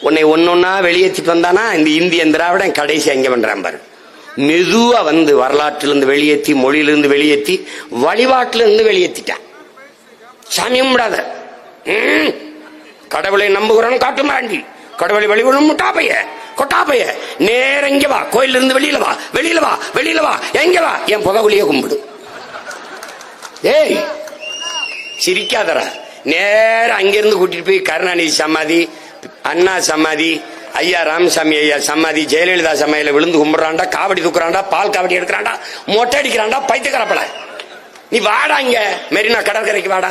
உன்னை ஒன்னொன்னா வெளியேற்றிட்டு வந்தானா? இந்த இந்தியன் திராவிடன் கடைசி அங்கே பண்றான் பாரு. மெதுவா வந்து வரலாற்றிலிருந்து வெளியேற்றி மொழியிலிருந்து வெளியேற்றி வழிபாட்டிலிருந்து வெளியேற்றிட்டான். சாமி கும்பிடாத. கடவுளை நம்புகிறோம் காட்டு மாண்டி கடவுளை வழிபடும் முட்டாப்பைய கொட்டாப்பைய. நேர இங்க வா. கோயில்ல இருந்து வெளியில வா. வெளியில வா. வெளியில வா. எங்க வா? என் புகவுலிய கும்பிடு. ஏய் சிரிக்காதரா நேர அங்கிருந்து கூட்டிட்டு போய் கருணாநிதி சமாதி அண்ணா சமாதி ஐயா ராமசாமி ஐயா சமாதி ஜெயலலிதா சமையல விழுந்து கும்பிடுறாண்டா காவடி தூக்குறாண்டா பால் காவடி எடுக்கிறான்டா மொட்டை அடிக்கிறான்டா பைத்துக்கரப்பல நீ வாடா இங்க மெரினா கடற்கரைக்கு வாடா.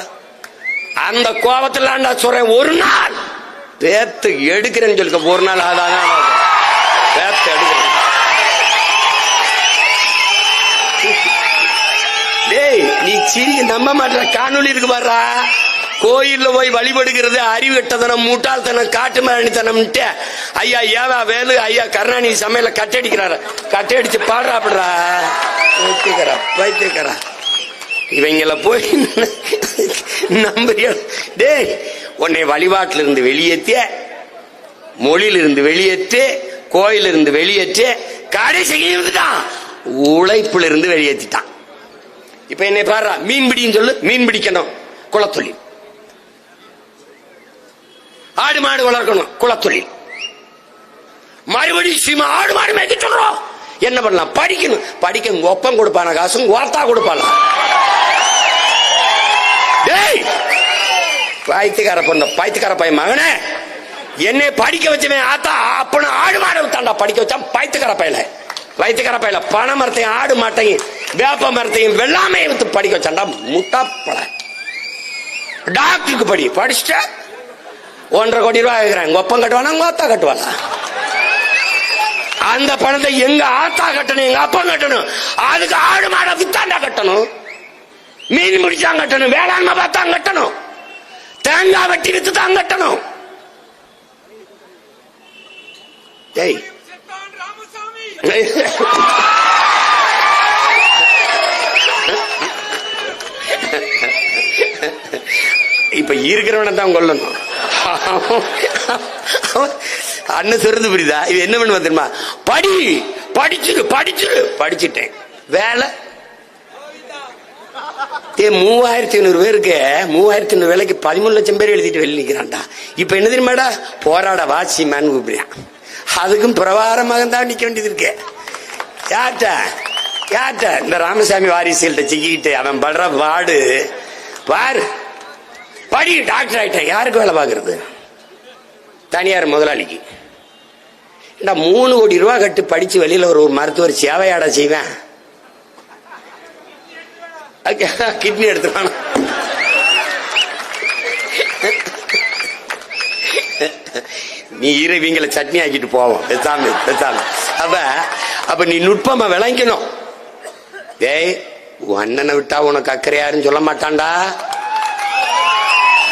அந்த கோபத்துல சொல்றேன் ஒரு நாள். பேத்து எடுக்கிறேன்னு சொல்லிக்க ஒரு நாள் அதான் பேத்து எடுக்கிறேன். டேய் நீ சிரி நம்ப மாட்டற காணொலி இருக்கு பாடுறா கோயில்ல போய் வழிபடுகிறது அறிவு கட்டத்தனம் முட்டாள்தனம் காட்டு மரணித்தனம்ட்டு ஐயா ஏவா வேலு ஐயா கருணாநிதி சமையல கட்டடிக்கிறாரு கட்டடிச்சு பாடுறாப்படுறா வைத்தியக்கரா வைத்தியக்கரா. இவங்களை போய் நம்புறியா? டே உன்னை வழிபாட்டில இருந்து வெளியேற்றிய மொழியில இருந்து வெளியேற்று கோயில இருந்து வெளியேற்று கடைசி இருந்துட்டான் உழைப்புல இருந்து வெளியேற்றிட்டான் இப்ப என்னை பாடுறா? மீன் பிடின்னு சொல்லு மீன் பிடிக்கணும். குளத்தொழில் ஆடு மாடு வளர்க்கணும் குலத்தொழில். மறுபடியும் சீமா ஆடு மாடு மேய்க்க சொல்றோம். என்ன பண்ணலாம்? படிக்கணும். படிக்க ஒப்பம் கொடுப்பான காசும் ஓர்த்தா கொடுப்பானா? டேய்! பாய்த்துக்கார பொண்ணு பாய்த்துக்கார பையன் மகனே. என்னை படிக்க வச்சவன் ஆத்தா அப்பனு ஆடு மாடு தாண்டா படிக்க வச்சான் பாய்த்துக்கார பையல வயிற்றுக்கார பையல பனை மரத்தையும் ஆடு மாட்டையும் வேப்ப மரத்தையும் வெள்ளாமையை வித்து படிக்க வச்சாண்டா பழ டாக்டருக்கு படி படிச்சுட்டா? ஒன்றரை கோடி ரூபாய் கேட்கிறேன் ஒப்பம் கட்டுவானா உங்க ஆத்தா கட்டுவானா? அந்த பணத்தை எங்க ஆத்தா கட்டணும் எங்க அப்பா கட்டணும்? அதுக்கு ஆடு மாடை வித்தாண்டா கட்டணும். மீன் பிடிச்சா கட்டணும் வேளாண்மை பார்த்தா கட்டணும். தேங்காய் வெட்டி வித்து தான் கட்டணும். டேய். இப்ப இருக்கிறவனை தான் கொல்லணும். அண்ணன் சிறந்து புரியுதா? இது என்ன பண்ணுவா தெரியுமா? படி படிச்சிரு படிச்சிரு. படிச்சிட்டேன். வேலை? ஏ மூவாயிரத்தி ஐநூறு பேருக்கு மூவாயிரத்தி ஐநூறு வேலைக்கு பதிமூணு லட்சம் பேர் எழுதிட்டு வெளியே நிக்கிறான்டா. இப்ப என்ன தெரியுமாடா? போராட வாசிமான்னு கூப்பிடுறான். அதுக்கும் பிரபாரமாக தான் நிக்க வேண்டியது இருக்கு. யார்ட்ட யார்ட்ட இந்த ராமசாமி வாரிசுகள்கிட்ட சிக்கிக்கிட்டு அவன் படுற பாடு பாரு. படி டாக்டர் ஆகிட்டேன் யாருக்கு வேலை பார்க்கறது? தனியார் முதலாளிக்கு. இந்த மூணு கோடி ரூபா கட்டு படிச்சு வெளியில ஒரு மருத்துவர் சேவையாட செய்வேன். கிட்னி எடுத்துவான் நீ இரவிங்களை சட்னி ஆக்கிட்டு போவோம். பெசாமி பெசாமி. அப்ப அப்ப நீ நுட்பமா விளங்கணும். ஏய் உன் அண்ணனை விட்டா உனக்கு அக்கறை யாருன்னு சொல்ல மாட்டான்டா.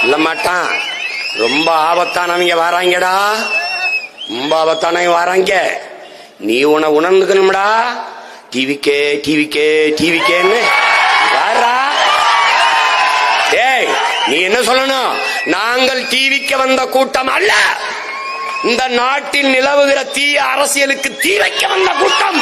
இல்ல மாட்டான் ரொம்ப ஆபத்தானவங்க வராங்கடா. ரொம்ப ஆபத்தானவங்க வராங்க. நீ உன உணர்ந்துக்கணும்டா. டிவிக்கே டிவிக்கே டிவிக்கேன்னு. வாரா டேய் நீ என்ன சொல்லணும்? நாங்கள் டிவிக்கு வந்த கூட்டம் அல்ல. இந்த நாட்டில் நிலவுகிற தீய அரசியலுக்கு தீ வைக்க வந்த கூட்டம்.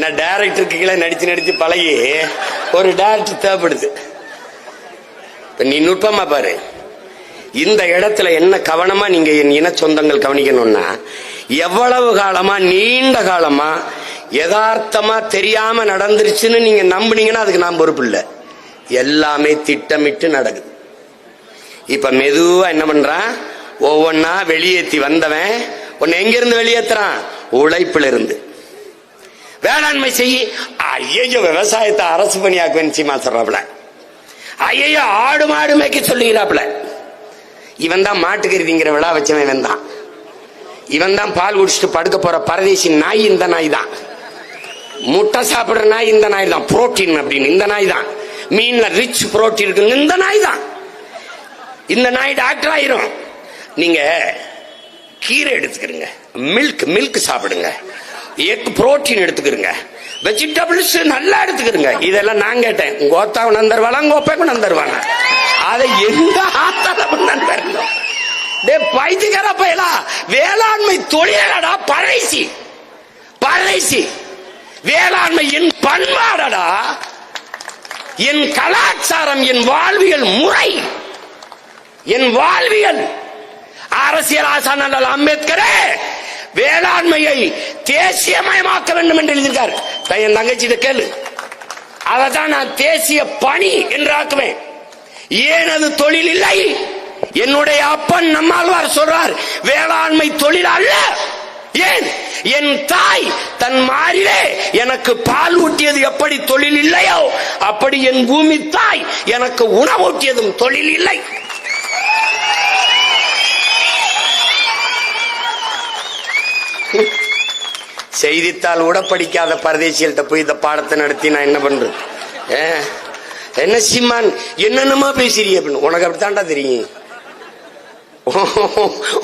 நான் டேரக்டருக்கு கீழே நடிச்சு நடிச்சு பழகி ஒரு டேரக்டர் தேவைப்படுது. இப்போ நீ நுட்பமா பாரு. இந்த இடத்துல என்ன கவனமா நீங்க என் இன சொந்தங்கள் கவனிக்கணும்னா எவ்வளவு காலமா நீண்ட காலமா யதார்த்தமா தெரியாம நடந்துருச்சுன்னு நீங்க நம்புனீங்கன்னா அதுக்கு நான் பொறுப்பு இல்லை. எல்லாமே திட்டமிட்டு நடக்குது. இப்ப மெதுவா என்ன பண்றான்? ஒவ்வொன்னா வெளியேத்தி வந்தவன் உன்னை எங்க இருந்து உழைப்பிலிருந்து. இருந்து வேளாண்மை செய்ய ஐயோ விவசாயத்தை அரசு பணியாக்குவேன் சீமா சொல்றாப்ல ஐயோ ஆடு மாடு மேய்க்க சொல்லுகிறாப்ல இவன் தான் மாட்டுக்கருதிங்கிற விழா வச்சவன் இவன் தான் இவன் தான் பால் குடிச்சிட்டு படுக்க போற பரதேசி நாய் இந்த நாய் தான் முட்டை சாப்பிடுற நாய் இந்த நாய் தான் புரோட்டீன் அப்படின்னு இந்த நாய் தான் மீன்ல ரிச் புரோட்டீன் இருக்கு இந்த நாய் தான் இந்த நாய் டாக்டர் ஆயிரும் நீங்க கீரை எடுத்துக்கிறீங்க. மில்க் மில்க் சாப்பிடுங்க. எக் புரோட்டீன் எடுத்துக்கிருங்க. வெஜிடபிள்ஸ் நல்லா எடுத்துக்கிருங்க. இதெல்லாம் நான் கேட்டேன். உங்க ஓத்தா உணர்ந்தருவாளா நந்தருவாங்க அதை எந்த ஆத்தால உணர்ந்தருங்க டே பைத்தியக்கார பயலா. வேளாண்மை தொழிலடா பழைசி பழைசி வேளாண்மை என் பண்பாடடா. என் கலாச்சாரம் என் வாழ்வியல் முறை. என் வாழ்வியல். அரசியல் ஆசான அம்பேத்கரே. வேளாண்மையை தேசியமயமாக்க வேண்டும் என்று எழுதியிருக்கார். என் தங்கச்சிட்ட கேளு. அதை தான் நான் தேசிய பணி என்று ஆக்குவேன். ஏன் அது தொழில் இல்லை? என்னுடைய அப்பன் நம்மாழ்வார் சொல்றார் வேளாண்மை தொழில் அல்ல. ஏன்? என் தாய் தன் மாறிலே எனக்கு பால் ஊட்டியது எப்படி தொழில் இல்லையோ அப்படி என் பூமி தாய் எனக்கு உணவூட்டியதும் தொழில் இல்லை. செய்தித்தாள் கூட படிக்காத பரதேசிகள்கிட்ட போய் இந்த பாடத்தை நடத்தி நான் என்ன பண்றது? ஏ, என்ன சிம்மான் என்னென்னமா பேசுறீங்க அப்படின்னு. உனக்கு அப்படித்தான்டா தெரியும்.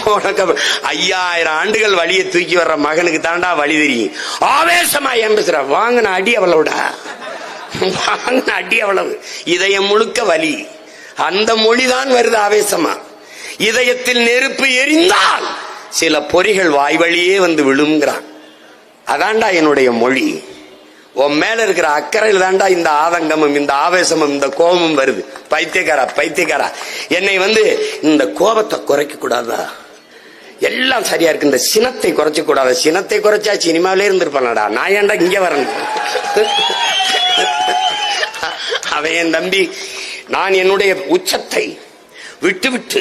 உனக்கு ஐயாயிரம் ஆண்டுகள் வழியை தூக்கி வர்ற மகனுக்கு தாண்டா வழி தெரியும். ஆவேசமா ஏன் பேசுற? வாங்கின அடி அவ்வளவுடா. வாங்கின அடி அவ்வளவு. இதயம் முழுக்க வலி. அந்த மொழிதான் வருது ஆவேசமா. இதயத்தில் நெருப்பு எரிந்தால் சில பொறிகள் வாய் வழியே வந்து விழுங்கிறான். அதாண்டா என்னுடைய மொழி. உன் மேல இருக்கிற அக்கறையில் தான்டா இந்த ஆதங்கமும் இந்த ஆவேசமும் இந்த கோபமும் வருது. பைத்தியக்காரா பைத்தியக்காரா. என்னை வந்து இந்த கோபத்தை குறைக்க கூடாதா எல்லாம் சரியா இருக்கு. இந்த சினத்தை குறைச்ச கூடாது சினத்தை குறைச்சா சினிமாவிலே இருந்திருப்பானடா. நான் ஏன்டா இங்க வரேன்? அவன் என் தம்பி நான் என்னுடைய உச்சத்தை விட்டு விட்டு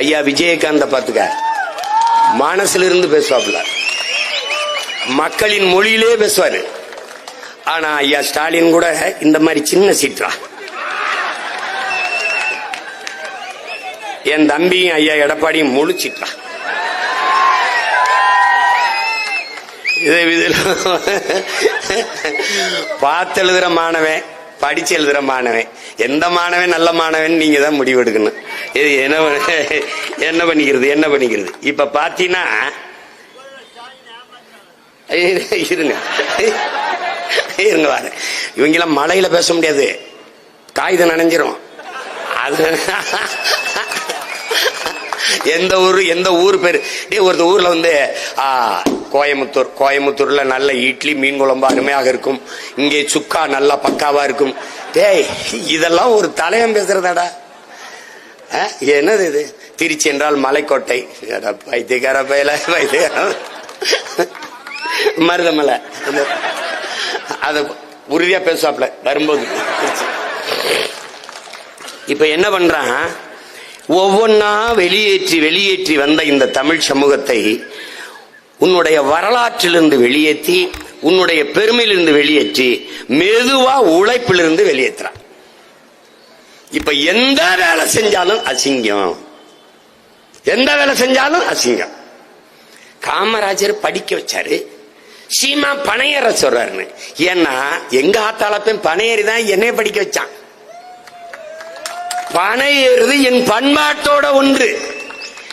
ஐயா விஜயகாந்த பாத்துக்க மனசுல இருந்து பேசுவாப்புல. மக்களின் மொழியிலே பேசுவாரு. ஆனா ஐயா ஸ்டாலின் கூட இந்த மாதிரி சின்ன சீற்றா. என் தம்பியும் ஐயா எடப்பாடியும் முழு சீற்றா. இது பார்த்து எழுதுற மாணவன் படிச்சு எழுதுற மாணவன். எந்த மாணவன் நல்ல மாணவன் நீங்க தான் முடிவெடுக்கணும் இது என்ன பண்ண- என்ன பண்ணிக்கிறது என்ன பண்ணிக்கிறது? இப்ப பாத்தீங்கன்னா இருங்க. இருங்க வாரு இவங்கெல்லாம் மழையில பேச முடியாது. காகிதம் நனைஞ்சிரும். அது எந்த ஊர் எந்த ஊர் பேர்? டேய் ஒரு ஊர்ல வந்து ஆ, கோயம்புத்தூர் கோயம்புத்தூர்ல நல்ல இட்லி மீன் குழம்பு அருமையாக இருக்கும். இங்கே சுக்கா நல்லா பக்காவா இருக்கும். டேய் இதெல்லாம் ஒரு தலையம் பேசுறதாடா. ஆ, என்னது இது? திருச்சி என்றால் மலைக்கோட்டை. பைத்தியக்கார பயல பைத்தியக்கார. மருதமலை. அதை அது உறுதியா பேசுவாப்ல வரும்போது. இப்ப என்ன பண்றான்? ஒவ்வொன்னா வெளியேற்றி வெளியேற்றி வந்த இந்த தமிழ் சமூகத்தை உன்னுடைய வரலாற்றிலிருந்து வெளியேற்றி உன்னுடைய பெருமையிலிருந்து வெளியேற்றி மெதுவா உழைப்பிலிருந்து வெளியேற்றுறான். இப்ப எந்த வேலை செஞ்சாலும் அசிங்கம். எந்த வேலை செஞ்சாலும் அசிங்கம். காமராஜர் படிக்க வச்சாரு. சீமா பனையற சொல்றாருன்னு. ஏன்னா எங்க ஆத்தாளப்பையும் பனையறி தான் என்னைய படிக்க வச்சான். பனை ஏறுது என் பண்பாட்டோட ஒன்று.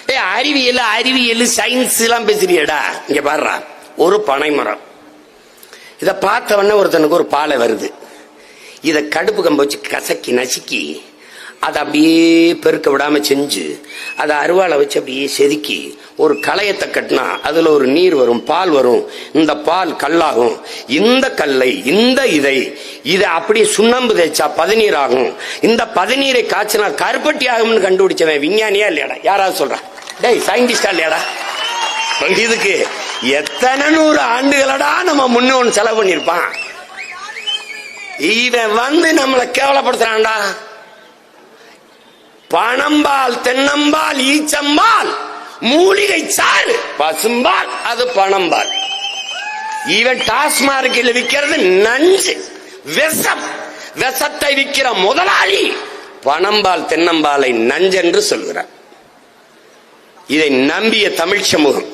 ஏ அறிவியல் அறிவியல் சயின்ஸ் எல்லாம் பேசுறியடா. இங்க பாடுறா ஒரு பனை மரம். இதை பார்த்த ஒருத்தனுக்கு ஒரு பாலை வருது. இதை கடுப்பு கம்ப வச்சு கசக்கி நசுக்கி அதை அப்படியே பெருக்க விடாம செஞ்சு அதை அருவாளை வச்சு அப்படியே செதுக்கி ஒரு களையத்தை கட்டினா அதுல ஒரு நீர் வரும் பால் வரும். இந்த பால் கல்லாகும். இந்த கல்லை இந்த இதை இதை அப்படியே சுண்ணாம்பு தேய்ச்சா பதநீர் ஆகும். இந்த பதநீரை காய்ச்சினா கருப்பட்டி ஆகும்னு கண்டுபிடிச்சவன் விஞ்ஞானியா இல்லையாடா? யாராவது சொல்றான் டேய் சயின்டிஸ்டா இல்லையாடா? இதுக்கு எத்தனை நூறு ஆண்டுகளடா நம்ம முன்னோன்னு செலவு பண்ணிருப்பான் இவன் வந்து நம்மளை கேவலப்படுத்துறான்டா. பணம்பால் தென்னம்பால் ஈச்சம்பால் மூலிகை சாறு பசும்பால் அது பணம்பால். இவன் டாஸ்மார்க்கில் விற்கிறது நஞ்சு விஷம் விஷத்தை விற்கிற முதலாளி பணம்பால் தென்னம்பாலை நஞ்சென்று சொல்கிறார். இதை நம்பிய தமிழ் சமூகம்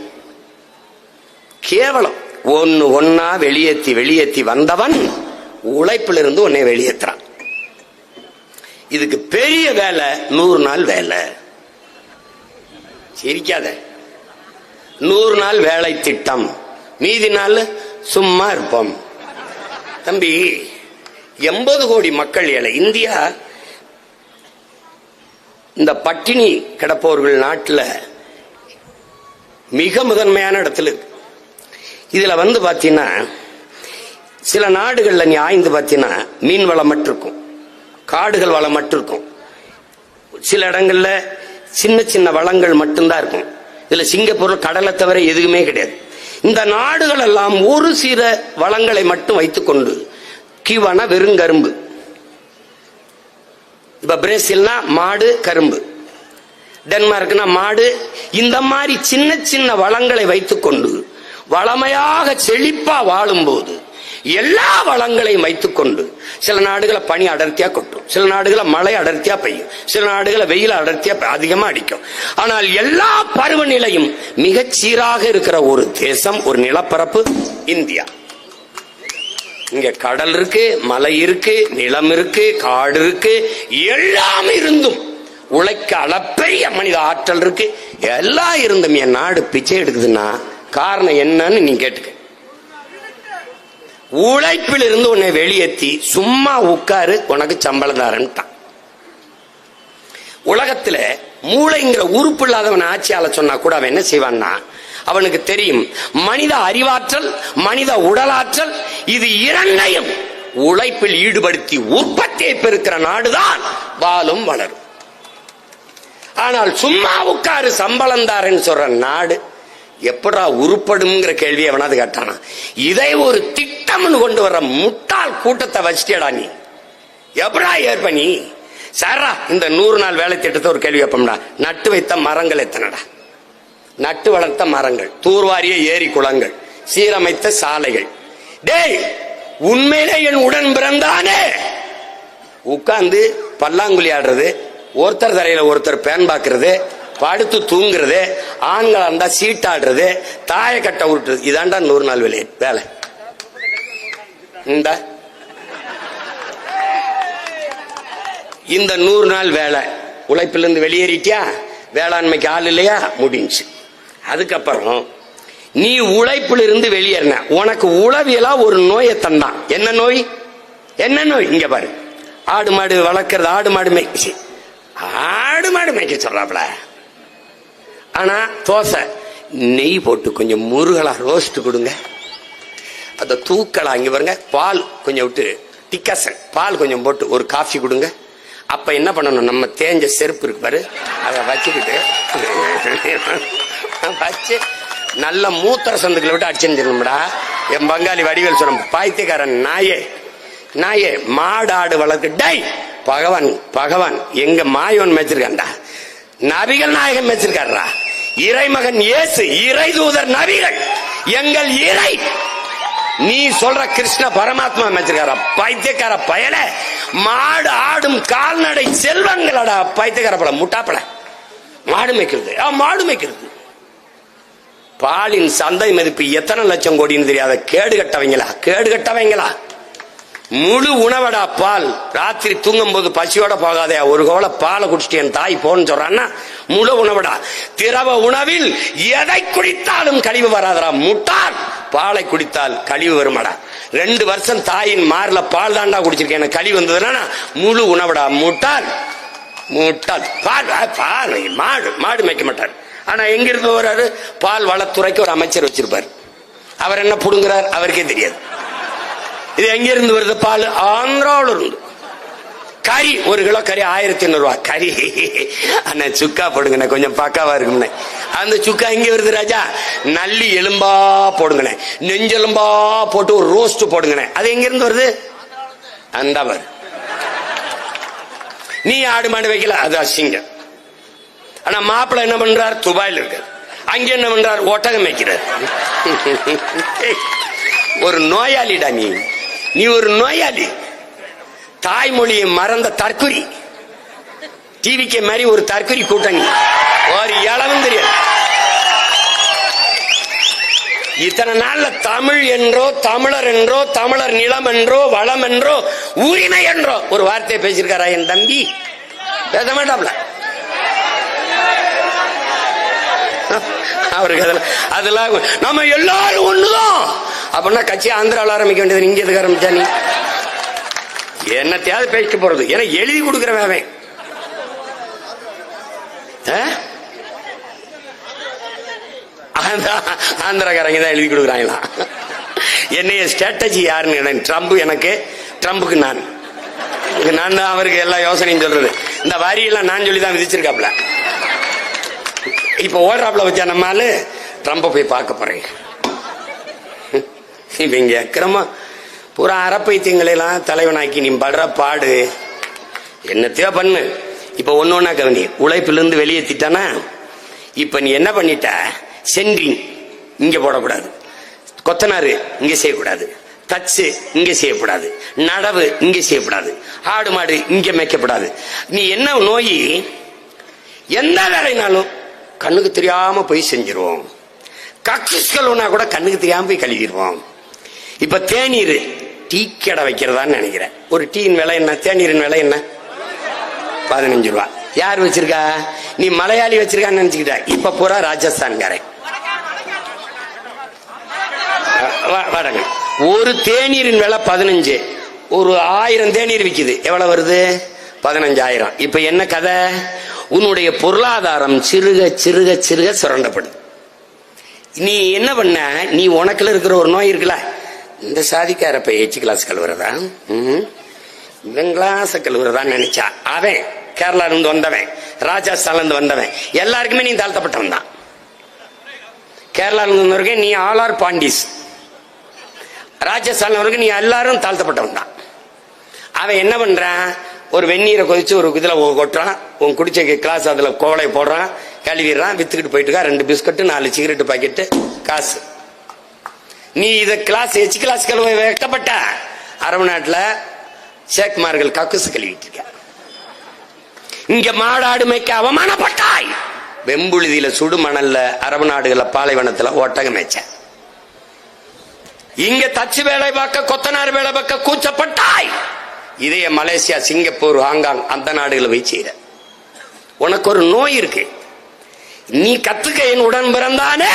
கேவலம் ஒன்னு ஒன்னா வெளியேத்தி வெளியேத்தி வந்தவன் உழைப்பிலிருந்து உன்னை வெளியேற்றுறான் இதுக்கு பெரிய வேலை நூறு நாள் வேலை. சிரிக்காத. நூறு நாள் வேலை திட்டம். மீதி நாள் சும்மா இருப்போம். தம்பி எண்பது கோடி மக்கள் ஏழை. இந்தியா இந்த பட்டினி கிடப்பவர்கள் நாட்டில் மிக முதன்மையான இடத்துல இருக்கு. வந்து பார்த்தீங்கன்னா சில நாடுகளில் நீ ஆய்ந்து பார்த்தீங்கன்னா மீன் வளம் மட்டும் இருக்கும். காடுகள் வளம் மட்டும் இருக்கும் சில இடங்கள்ல சின்ன சின்ன வளங்கள் மட்டும்தான் இருக்கும். இதுல சிங்கப்பூர்ல கடலை தவிர எதுவுமே கிடையாது. இந்த நாடுகள் எல்லாம் ஒரு சில வளங்களை மட்டும் வைத்துக்கொண்டு வெறும் கரும்பு. இப்ப பிரேசில்னா மாடு கரும்பு. டென்மார்க்னா மாடு. இந்த மாதிரி சின்ன சின்ன வளங்களை வைத்துக்கொண்டு வளமையாக செழிப்பா வாழும்போது எல்லா வளங்களையும் வைத்துக்கொண்டு சில நாடுகளை பனி அடர்த்தியா கொட்டும். சில நாடுகளை மழை அடர்த்தியா பெய்யும். சில நாடுகளை வெயில் அடர்த்தியா அதிகமா அடிக்கும். ஆனால் எல்லா பருவநிலையும் மிகச் சீராக இருக்கிற ஒரு தேசம் ஒரு நிலப்பரப்பு இந்தியா. இங்க கடல் இருக்கு மலை இருக்கு நிலம் இருக்கு காடு இருக்கு எல்லாம் இருந்தும் உழைக்க அளப்பெரிய மனித ஆற்றல் இருக்கு. எல்லாம் இருந்தும் என் நாடு பிச்சை எடுக்குதுன்னா காரணம் என்னன்னு நீ கேட்டுக்க. உழைப்பில் இருந்து உன்னை வெளியேற்றி சும்மா உட்காரு உனக்கு சம்பளம் தாரன்ட்டான் உலகத்துல மூளைங்கிற உறுப்பு இல்லாதவன் ஆட்சியால சொன்னா கூட அவன் என்ன செய்வான்னா அவனுக்கு தெரியும் மனித அறிவாற்றல் மனித உடலாற்றல் இது இரண்டையும் உழைப்பில் ஈடுபடுத்தி உற்பத்தியை பெருக்கிற நாடுதான் வாழும் வளரும். ஆனால் சும்மா உட்காரு சம்பளம் தாரேன்னு சொல்ற நாடு எப்படா உருப்படுங்கிற கேள்வி எவனாவது கேட்டானா? இதை ஒரு திட்டம்னு கொண்டு வர்ற முட்டாள் கூட்டத்தை வச்சிட்டியடா நீ. எப்படா ஏற்ப நீ? சாரா இந்த நூறு நாள் வேலை திட்டத்தை ஒரு கேள்வி வைப்போம்டா நட்டு வைத்த மரங்கள் எத்தனைடா? நட்டு வளர்த்த மரங்கள் தூர்வாரிய ஏரி குளங்கள் சீரமைத்த சாலைகள். டேய் உண்மையிலே என் உடன் பிறந்தானே? உட்கார்ந்து பல்லாங்குழி ஆடுறது ஒருத்தர் தரையில ஒருத்தர் பேன் பாக்குறது படுத்து தூங்குறது ஆண்கள் இருந்தா சீட்டாடுறது தாய கட்ட உருட்டுறது. இதாண்டா நூறு நாள் வேலை. வேலை. இந்த. இந்த நூறு நாள் வேலை. உழைப்பிலிருந்து வெளியேறிட்டியா? வேளாண்மைக்கு ஆள் இல்லையா? முடிஞ்சு. அதுக்கப்புறம் நீ உழைப்பில் இருந்து வெளியேறின. உனக்கு உளவியலா ஒரு நோயை தந்தான். என்ன நோய்? என்ன நோய்? இங்க பாரு. ஆடு மாடு வளர்க்கறது ஆடு மாடு மேய்ச்சி. ஆடு மாடு மேய்க்க சொல்றாப்ல. ஆனா தோசை. நெய் போட்டு கொஞ்சம் முருகலா ரோஸ்ட் கொடுங்க. அதை தூக்கலா இங்க பாருங்க பால் கொஞ்சம் விட்டு டிக்கசன். பால் கொஞ்சம் போட்டு ஒரு காஃபி கொடுங்க. அப்ப என்ன பண்ணணும்? நம்ம தேஞ்ச செருப்பு இருக்கு பாரு அதை வச்சுக்கிட்டு வச்சு நல்ல மூத்திர சந்துக்களை விட்டு அடிச்சிருந்துடணும்டா என் பங்காளி வடிவேல் சொன்ன பாய்த்தியக்காரன் நாயே நாயே மாடு ஆடு வளர்க்கு டை பகவான் பகவான் எங்க மாயோன் மேய்ச்சிருக்கான்டா. நபிகள் நாயகன் வச்சிருக்காரா இறைமகன் இயேசு இறை தூதர் நபிகள். எங்கள் இறை. நீ சொல்ற கிருஷ்ண பரமாத்மா அமைச்சிருக்கார பைத்தியக்கார பயல. மாடு ஆடும் கால்நடை செல்வங்களடா பைத்தியக்கார படம் முட்டாப்பட மாடு மேய்க்கிறது. மாடு மேய்க்கிறது. பாலின் சந்தை மதிப்பு எத்தனை லட்சம் கோடின்னு தெரியாத கேடு கட்டவங்களா கேடு கட்டவங்களா? முழு உணவடா பால். ராத்திரி தூங்கும் போது பசியோட போகாதே ஒரு கோல பாலை குடிச்சிட்டு என் தாய் போன்னு சொல்றான்னா முழு உணவடா. திரவ உணவில் எதை குடித்தாலும் கழிவு வராதடா முட்டாள். பாலை குடித்தால் கழிவு வருமாடா. ரெண்டு வருஷம் தாயின் மார்ல பால் தாண்டா குடிச்சிருக்கேன். எனக்கு கழிவு வந்ததுன்னா முழு உணவடா முட்டாள். முட்டாள். பால் பால் மாடு மாடு மேய்க்க மாட்டார். ஆனா எங்கிருந்து வர்றாரு? பால் வளத்துறைக்கு ஒரு அமைச்சர் வச்சிருப்பார். அவர் என்ன புடுங்குறார்? அவருக்கே தெரியாது. இது எங்க இருந்து வருது? பால் ஆந்திராவில் இருந்து கறி ஒரு கிலோ கறி ஆயிரத்தி ஐநூறுவா கறி. அண்ணா சுக்கா போடுங்கண்ணே கொஞ்சம் பக்காவா இருக்கும்ண்ணே. அந்த சுக்கா எங்க வருது ராஜா? நல்லி எலும்பா போடுங்கண்ணே. நெஞ்செலும்பா போட்டு ஒரு ரோஸ்ட் போடுங்கண்ணே. அது எங்க இருந்து வருது? அந்த வரு நீ ஆடு மாடு வைக்கல? அது அசிங்கம் ஆனா மாப்பிள்ள என்ன பண்றார்? துபாயில் இருக்கார். அங்க என்ன பண்றார்? ஒட்டகம் வைக்கிறார். ஒரு நோயாளிடா நீ. நீ ஒரு நோயாளி. தாய்மொழியை மறந்த தற்குறி டிவிக்கு மாதிரி ஒரு தற்குறி கூட்டணி. ஒரு இளவும் தெரியாது. இத்தனை நாள்ல தமிழ் என்றோ தமிழர் என்றோ தமிழர் நிலம் என்றோ வளம் என்றோ உரிமை என்றோ. ஒரு வார்த்தையை பேசியிருக்காரா என் தம்பி? பேச மாட்டாப்ல. அவருக்கு அதெல்லாம் அதெல்லாம் நம்ம எல்லாரும் ஒண்ணுதான். அப்படின்னா கட்சி ஆந்திராவில் ஆரம்பிக்க வேண்டியது இங்கே எதுக்கு ஆரம்பிச்சா நீ? என்னத்தையாவது பேசிட்டு போறது. ஏன்னா எழுதி கொடுக்குற அவன். ஆந்திரா- ஆந்திராக்காரங்க தான் எழுதி கொடுக்குறாங்களாம் என்னைய ஸ்ட்ராட்டஜி யாருன்னு எனக்கு ட்ரம்ப் எனக்கு ட்ரம்புக்கு நான். நான் தான் அவருக்கு எல்லா யோசனையும் சொல்றது. இந்த வரியெல்லாம் நான் சொல்லி தான் விதிச்சிருக்காப்ல இப்போ ஓடுறாப்ல வச்சா நம்ம ட்ரம்ப போய் பார்க்க போறேன். இவங்க அக்கிரமா பூரா அறப்பைத்தியங்களெல்லாம் தலைவனாக்கி நீ படுற பாடு. என்னத்தையோ பண்ணு. இப்ப ஒன்னு கவனி உழைப்பிலிருந்து வெளியேத்திட்டானா இப்ப நீ என்ன பண்ணிட்ட? சென்ட்ரிங் இங்க போடக்கூடாது. கொத்தனாரு இங்க செய்யக்கூடாது. தச்சு இங்க செய்யக்கூடாது. நடவு இங்க செய்யக்கூடாது. ஆடு மாடு இங்க மேய்க்கப்படாது. நீ என்ன நோய்? எந்த வேலைனாலும் கண்ணுக்கு தெரியாம போய் செஞ்சிருவோம். கக்கூஸ்கள் கூட கண்ணுக்கு தெரியாம போய் கழுவிடுவோம். இப்ப தேநீர் டீ கடை வைக்கிறதான்னு நினைக்கிறேன். ஒரு டீயின் விலை என்ன? தேநீரின் விலை என்ன? பதினஞ்சு ரூபா. யார் வச்சிருக்கா? நீ மலையாளி வச்சிருக்கான்னு நினைச்சுக்கிட்ட. இப்ப பூரா ராஜஸ்தான்காரன். வா- வாடகை. ஒரு தேநீரின் விலை பதினஞ்சு. ஒரு ஆயிரம் தேநீர் விற்கிது எவ்வளவு வருது? பதினஞ்சாயிரம். இப்ப என்ன கதை? உன்னுடைய பொருளாதாரம் சிறுக சிறுக சிறுக சுரண்டப்படும் நீ என்ன பண்ண? நீ உனக்குல இருக்கிற ஒரு நோய் இருக்குல்ல? இந்த சாதிக்கார போய் எச்சு கிளாஸ் கழுவுறதா? ம். இவன் கிளாஸ் கழுவுறதான்னு நினைச்சா அவன் கேரளால இருந்து வந்தவன் ராஜஸ்தான்ல இருந்து வந்தவன் எல்லாருக்குமே நீ தாழ்த்தப்பட்டவன் தான். கேரளால இருந்து வந்தவருக்கு நீ ஆல் ஆர் பாண்டிஸ். ராஜஸ்தான்ல வரைக்கும் நீ எல்லாரும் தாழ்த்தப்பட்டவன் தான். அவன் என்ன பண்றான்? ஒரு வெந்நீரை கொதிச்சு ஒரு இதுல கொட்டுறான். உன் குடிச்ச கிளாஸ் அதுல கோவலை போடுறான் கழுவிடுறான் வித்துக்கிட்டு போயிட்டு ரெண்டு பிஸ்கட்டு நாலு சிகரெட் பாக்கெட்டு காசு. நீ இத கிளாஸ் எச்சு கிளாஸ் கழுவ வைக்கப்பட்ட அரபு நாட்டுல சேக்மார்கள் கக்குசு கழுவிட்டு இருக்க. இங்க மாடாடு மேய்க்க அவமானப்பட்டாய். வெம்புழுதியில சுடு மணல்ல அரபு நாடுகள பாலைவனத்துல ஒட்டகம் மேய்ச்ச. இங்க தச்சு வேலை பார்க்க கொத்தனார் வேலை பார்க்க கூச்சப்பட்டாய். இதய மலேசியா சிங்கப்பூர் ஹாங்காங் அந்த நாடுகளை போய் செய்யற உனக்கு ஒரு நோய் இருக்கு. நீ கத்துக்க என் உடன் பிறந்தானே.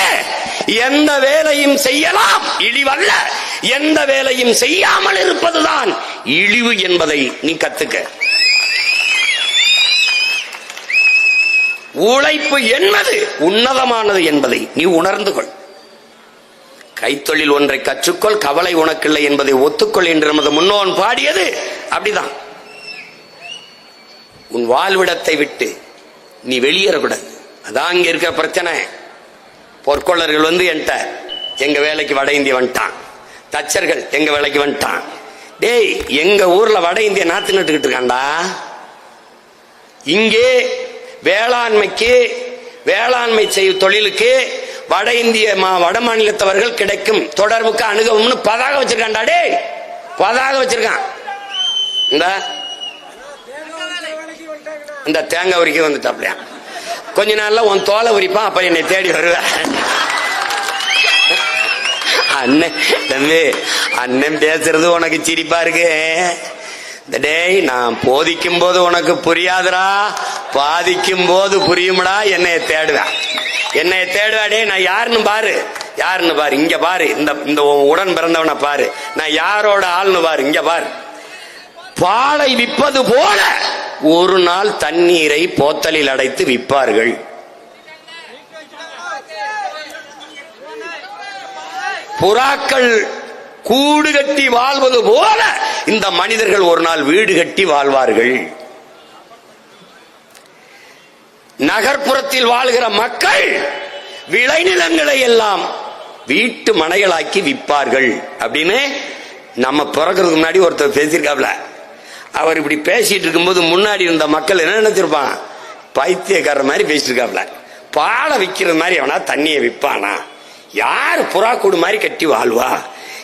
எந்த வேலையும் செய்யலாம் இழிவல்ல. எந்த வேலையும் செய்யாமல் இருப்பதுதான் இழிவு என்பதை நீ கத்துக்க. உழைப்பு என்பது உன்னதமானது என்பதை நீ உணர்ந்து கொள். கைத்தொழில் ஒன்றை கற்றுக்கொள் கவலை உனக்கில்லை என்பதை ஒத்துக்கொள் என்று நமது முன்னோன் பாடியது அப்படிதான். உன் வாழ்விடத்தை விட்டு நீ வெளியேறக்கூடாது. அதான் இங்க இருக்கிற பிரச்சனை. பொற்கொள்ளர்கள் வந்து என்கிட்ட எங்க வேலைக்கு வட இந்திய வந்துட்டான். தச்சர்கள் எங்க வேலைக்கு வந்துட்டான். டேய் எங்க ஊர்ல வட இந்திய நாத்து நட்டுக்கிட்டு இருக்கான்டா. இங்கே வேளாண்மைக்கு வேளாண்மை செய்யும் தொழிலுக்கு வட இந்திய மா- வட மாநிலத்தவர்கள் கிடைக்கும் தொடர்புக்கு அணுகவும்னு பதாக வச்சிருக்காண்டா டே பதாக வச்சிருக்கான். இந்த. இந்த தேங்காய் உரிக்க வந்துட்டாப்லையா? கொஞ்ச நாள்ல உன் தோலை உரிப்பான் அப்ப என்னை தேடி வருவேன் அண்ணன் தம்பி அண்ணன் பேசுறது உனக்கு சிரிப்பா இருக்கு. இந்த டேய் நான் போதிக்கும் போது உனக்கு புரியாதுடா. பாதிக்கும் போது புரியும்டா என்னைய தேடுவேன் என்னைய தேடுவா டேய் நான் யாருன்னு பாரு. யாருன்னு பாரு இங்க பாரு. இந்த இந்த உன் உடன் பிறந்தவனை பாரு. நான் யாரோட ஆள்னு பாரு இங்க பாரு. பாலை விற்பது போல ஒரு நாள் தண்ணீரை போத்தலில் அடைத்து விற்பார்கள். புறாக்கள் கூடு கட்டி வாழ்வது போல இந்த மனிதர்கள் ஒரு நாள் வீடு கட்டி வாழ்வார்கள். நகர்ப்புறத்தில் வாழ்கிற மக்கள் விளைநிலங்களை எல்லாம் வீட்டு மனைகளாக்கி விற்பார்கள். அப்படின்னு நம்ம பிறக்கிறதுக்கு முன்னாடி ஒருத்தர் பேசியிருக்காப்ல. அவர் இப்படி பேசிட்டு இருக்கும்போது முன்னாடி இருந்த மக்கள் என்ன நினைச்சிருப்பான் பைத்தியக்காரர் மாதிரி பேசிட்டு இருக்காப்ல பாலை விற்கிறது மாதிரி அவனா தண்ணியை விற்பானா யார் புறா கூடு மாதிரி கட்டி வாழ்வா?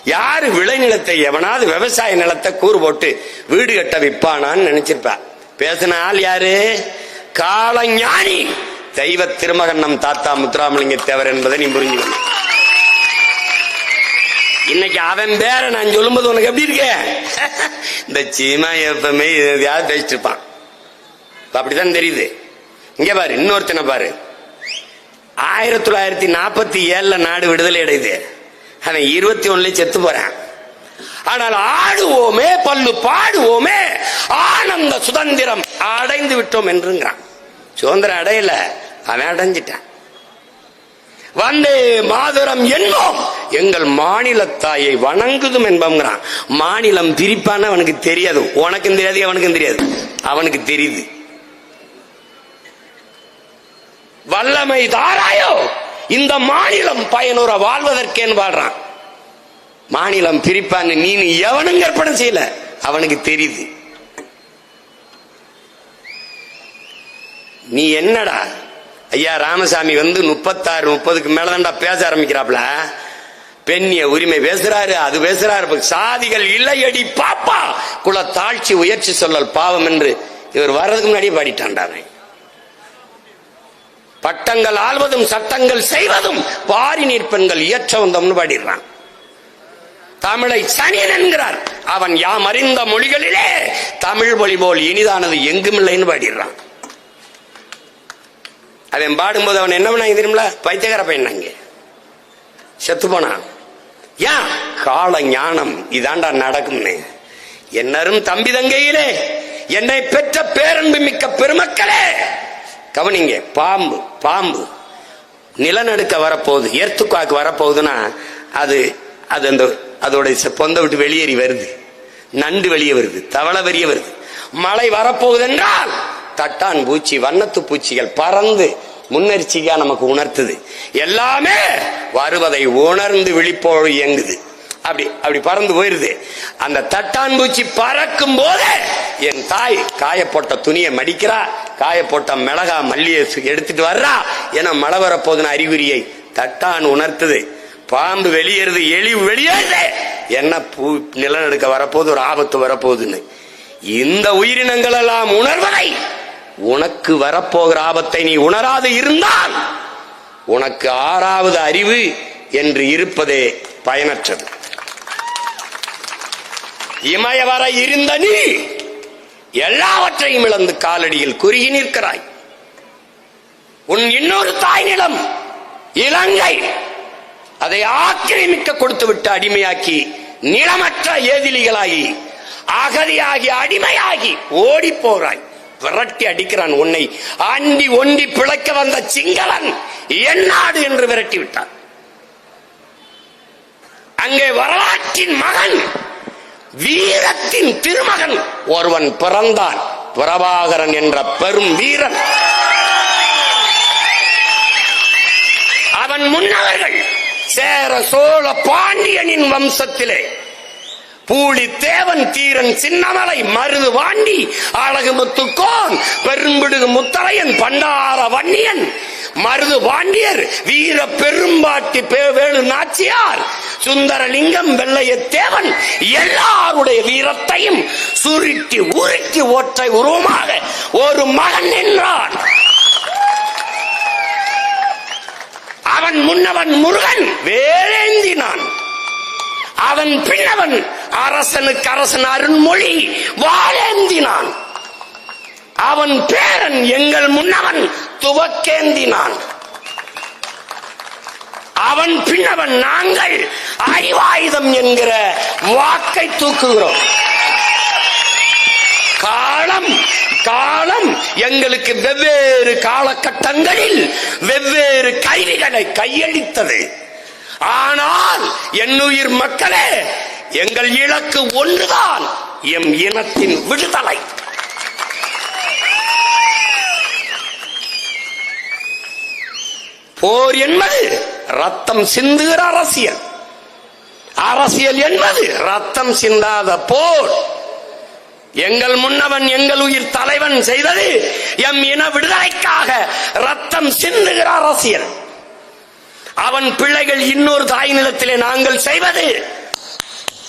யாரு விளைநிலத்தை எவனாவது விவசாய நிலத்தை கூறு போட்டு வீடு கட்ட விற்பானான்னு நினைச்சிருப்பா. பேசின ஆள் யாரு? காலஞானி தெய்வ திருமகன் நம் தாத்தா முத்துராமலிங்க தேவர் என்பதை நீ புரிஞ்சுக்கணும். இன்னைக்கு அவன் பேர நான் சொல்லும்போது உனக்கு எப்படி இருக்க? இந்த சீமா எப்பவுமே எதையாவது பேசிட்டு இருப்பான் அப்படிதான் அப்படித்தான் தெரியுது. இங்க பாரு இன்னொருத்தனை பாரு. ஆயிரத்தி தொள்ளாயிரத்தி நாற்பத்தி ஏழுல நாடு விடுதலை அடையுது. அவன் இருபத்தி ஒண்ணுல செத்து போறான். ஆனால் ஆடுவோமே பல்லு பாடுவோமே ஆனந்த சுதந்திரம் அடைந்து விட்டோம் என்றுங்கிறான். சுதந்திரம் அடையல அவன் அடைஞ்சிட்டான். வந்தே மாதரம் என்போம் எங்கள் மாநில தாயை வணங்குதும் என்போங்கிறான் மாநிலம் பிரிப்பான்னு அவனுக்கு தெரியாது. உனக்கும் தெரியாது அவனுக்கும் தெரியாது. அவனுக்கு தெரியுது. வல்லமை தாராயோ. இந்த மாநிலம் பயனுற வாழ்வதற்கேன்னு வாழ்றான். மாநிலம் பிரிப்பான்னு நீ எவனும் கற்பனை செய்யல. அவனுக்கு தெரியுது. நீ என்னடா? ஐயா ராமசாமி வந்து முப்பத்தாறு முப்பதுக்கு மேலதான்டா பேச ஆரம்பிக்கிறாப்ல. பெண்ணிய உரிமை பேசுறாரு அது பேசுறாரு. சாதிகள் இல்லையடி பாப்பா! குல தாழ்ச்சி உயர்ச்சி சொல்லல் பாவம் என்று இவர் வர்றதுக்கு முன்னாடியே பாடிட்டான்டா. பட்டங்கள் ஆள்வதும் சட்டங்கள் செய்வதும் பாரி நிற்பெண்கள் இயற்ற வந்தோம்னு பாடிடுறான். தமிழை சனியன் என்கிறார். அவன் யாம் அறிந்த மொழிகளிலே தமிழ் மொழி போல் இனிதானது எங்கும் இல்லைன்னு பாடிடுறான். அவன் பாடும்போது அவன் என்ன பண்ணாங்க தெரியுமில பைத்தியகார பையன் செத்து போனான். ஏன்? கால ஞானம். இதாண்டா நடக்கும்னு. என்னரும் தம்பி தங்கையிலே என்னை பெற்ற பேரன்பு மிக்க பெருமக்களே! கவனிங்க பாம்பு பாம்பு. நிலநடுக்க வரப்போகுது. எர்த்துக்காக்கு வரப்போகுதுன்னா அது அது அந்த அதோட பொந்த விட்டு வெளியேறி வருது. நண்டு வெளியே வருது. தவளை வெளியே வருது. மழை வரப்போகுது என்றால் தட்டான் பூச்சி வண்ணத்து பூச்சிகள் பறந்து முன்னெரிச்சிக்கா நமக்கு உணர்த்துது. எல்லாமே வருவதை உணர்ந்து விழிப்போடு இயங்குது. அப்படி அப்படி பறந்து போயிருது. அந்த தட்டான் பூச்சி பறக்கும் போது என் தாய் காயப்போட்ட துணியை மடிக்கிறா காயப்போட்ட மிளகா மல்லியை எடுத்துட்டு வர்றா என மழை வரப்போகுதுன்னு அறிகுறியை தட்டான் உணர்த்துது. பாம்பு வெளியேறுது எலி வெளியேறுது. என்ன பூ நிலநடுக்க வரப்போகுது ஒரு ஆபத்து வரப்போகுதுன்னு. இந்த உயிரினங்கள் எல்லாம் உணர்வதை உனக்கு வரப்போகிற ஆபத்தை நீ உணராது இருந்தால் உனக்கு ஆறாவது அறிவு என்று இருப்பதே பயனற்றது. இமய வர இருந்த நீ எல்லாவற்றையும் இழந்து காலடியில் குறுகி நிற்கிறாய். உன் இன்னொரு தாய் நிலம் இலங்கை. அதை ஆக்கிரமிக்க கொடுத்து விட்டு அடிமையாக்கி நிலமற்ற ஏதிலிகளாகி அகதியாகி அடிமையாகி ஓடி போறாய். விரட்டி அடிக்கிறான் உன்னை. அண்டி ஒண்டி பிழைக்க வந்த சிங்களன் என்னாடு என்று விரட்டி விட்டான். அங்கே வரலாற்றின் மகன் வீரத்தின் திருமகன் ஒருவன் பிறந்தான். பிரபாகரன் என்ற பெரும் வீரன். அவன் முன்னவர்கள் சேர சோழ பாண்டியனின் வம்சத்திலே பூலித்தேவன் தீரன் சின்னமலை மருது வாண்டி அழகு முத்துக்கோன் பெரும்பிடுகு முத்தரையன் பண்டார வன்னியன். மருது பாண்டியர் வீர பெரும்பாட்டி பே- வேலு நாச்சியார். சுந்தரலிங்கம் வெள்ளையத்தேவன் எல்லாருடைய வீரத்தையும் சுருட்டி உருட்டி ஒற்றை உருவமாக ஒரு மகன் நின்றான். அவன் முன்னவன் முருகன் வேலேந்தினான். அவன் பின்னவன் அரசனுக்கு அரசன் அருண்மொழி வாழேந்தினான். அவன் பேரன் எங்கள் முன்னவன் துவக்கேந்தினான். அவன் பின்னவன் நாங்கள் அறிவாயுதம் என்கிற வாக்கை தூக்குகிறோம். காலம் காலம் எங்களுக்கு வெவ்வேறு காலகட்டங்களில் வெவ்வேறு கருவிகளை கையளித்தது. ஆனால் என்னுயிர் மக்களே எங்கள் இலக்கு ஒன்றுதான். எம் இனத்தின் விடுதலை. போர் என்பது ரத்தம் சிந்துகிற அரசியல். அரசியல் என்பது ரத்தம் சிந்தாத போர். எங்கள் முன்னவன் எங்கள் உயிர் தலைவன் செய்தது எம் இன விடுதலைக்காக ரத்தம் சிந்துகிற அரசியல். அவன் பிள்ளைகள் இன்னொரு தாய் நிலத்திலே நாங்கள் செய்வது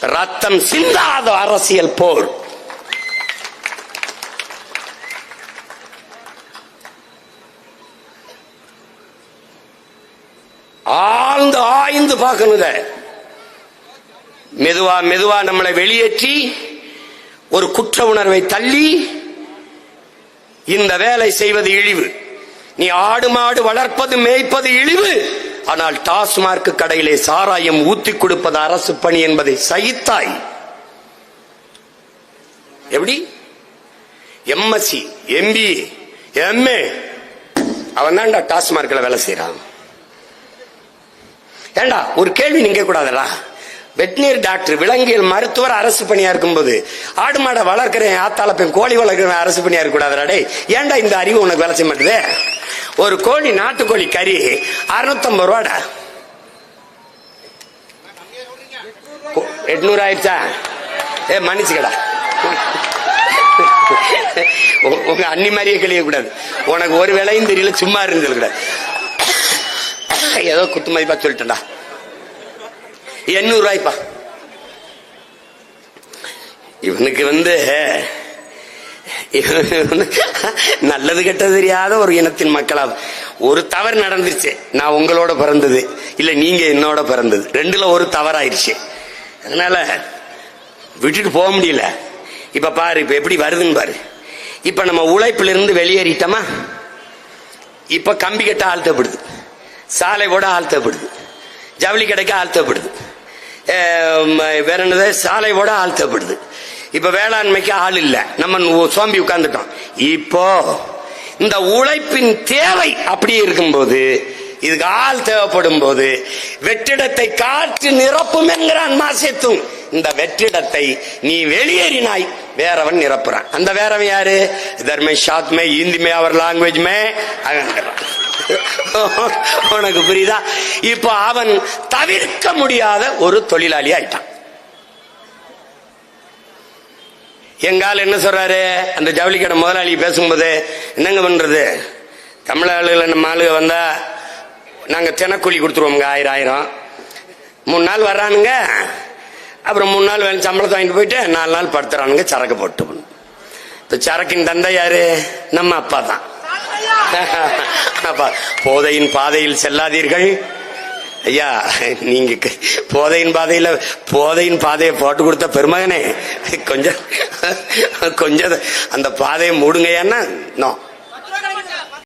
ரத்தம் சிந்தாத அரசியல் போர். ஆழ்ந்து ஆய்ந்து பார்க்கணுத மெதுவா மெதுவா நம்மளை வெளியேற்றி ஒரு குற்ற உணர்வை தள்ளி இந்த வேலை செய்வது இழிவு. நீ ஆடு மாடு வளர்ப்பது மேய்ப்பது இழிவு. ஆனால் டாஸ்மார்க் கடையிலே சாராயம் ஊத்தி கொடுப்பது அரசு பணி என்பதை சகித்தாய். எப்படி? எம்எஸ்சி எம்பிஏ எம்ஏ அவன் தான்டா டாஸ்மார்க்ல வேலை செய்யறான் ஏண்டா ஒரு கேள்வி நீங்க கூடாதடா வெட்டினரி டாக்டர் விலங்கியல் மருத்துவர் அரசு பணியா இருக்கும்போது ஆடு மாடை வளர்க்கிறேன் ஆத்தால பெண் கோழி வளர்க்கிறேன் அரசு பணியா இருக்க கூடாதுடா ஏண்டா ஏன்டா இந்த அறிவு உனக்கு வேலை செய்ய மாட்டேது? ஒரு கோழி நாட்டுக்கோழி கறி அறுநூத்தம்பது ரூபாடா. எட்நூறு ஆயிடுச்சா? ஏ மன்னிச்சுக்கடா. உங்க அன்னி மாதிரியே கழிய கூடாது உனக்கு ஒரு வேலையும் தெரியல சும்மா இருந்தது கூட ஏதோ குத்து மதிப்பா சொல்லிட்டேன்டா. எண்ணூறு ரூபாய்ப்பா இவனுக்கு வந்து நல்லது கெட்டது தெரியாத ஒரு இனத்தின் மக்களா ஒரு தவறு நடந்துருச்சு. நான் உங்களோட பிறந்தது. இல்ல நீங்க என்னோட பிறந்தது. ரெண்டுல ஒரு தவறாயிருச்சு. அதனால விட்டுட்டு போக முடியல. இப்ப பாரு இப்ப எப்படி வருதுன்னு பாரு. இப்ப நம்ம உழைப்புல இருந்து வெளியேறிட்டோமா? இப்ப கம்பி கட்ட ஆழ்த்தப்படுது சாலை கூட ஆழ்த்தப்படுது ஜவுளி கடைக்கு ஆழ்த்தப்படுது வேற என்னது? சாலை ஆள் தேவைப்படுது இப்ப வேளாண்மைக்கு ஆள் இல்ல. நம்ம சோம்பி உட்கார்ந்துட்டோம். இப்போ இந்த உழைப்பின் தேவை அப்படியே இருக்கும்போது இதுக்கு ஆள் தேவைப்படும் போது வெற்றிடத்தை காற்று நிரப்பும் என்கிறான் மாசேத்தும் இந்த வெற்றிடத்தை நீ வெளியேறினாய் வேறவன் நிரப்புறான். அந்த வேறவன் யாரு? தர்மே சாத்மே ஹிந்தி மே அவர் லாங்குவேஜ் மே அவன் உனக்கு புரியுதா? இப்போ அவன் தவிர்க்க முடியாத ஒரு தொழிலாளி ஆயிட்டான். எங்கால் என்ன சொல்றாரு? அந்த ஜவுளி கடை முதலாளி பேசும்போது என்னங்க பண்றது? தமிழ் ஆளுகளை நம்ம ஆளுக வந்தா நாங்க தினக்கூலி கொடுத்துருவோங்க ஆயிரம் ஆயிரம். மூணு நாள் வர்றானுங்க. அப்புறம் மூணு நாள் வேலை சம்பளத்தை வாங்கிட்டு போயிட்டு நாலு நாள் படுத்துறானுங்க சரக்கு போட்டு இப்ப சரக்கின் தந்தை யாரு? நம்ம அப்பா தான். போதையின் பாதையில் செல்லாதீர்கள். ஐயா நீங்க போதையின் பாதையில போதையின் பாதையை போட்டு கொடுத்த பெருமகனே கொஞ்சம் கொஞ்சம் அந்த பாதையை மூடுங்க ஏன்னா நோ.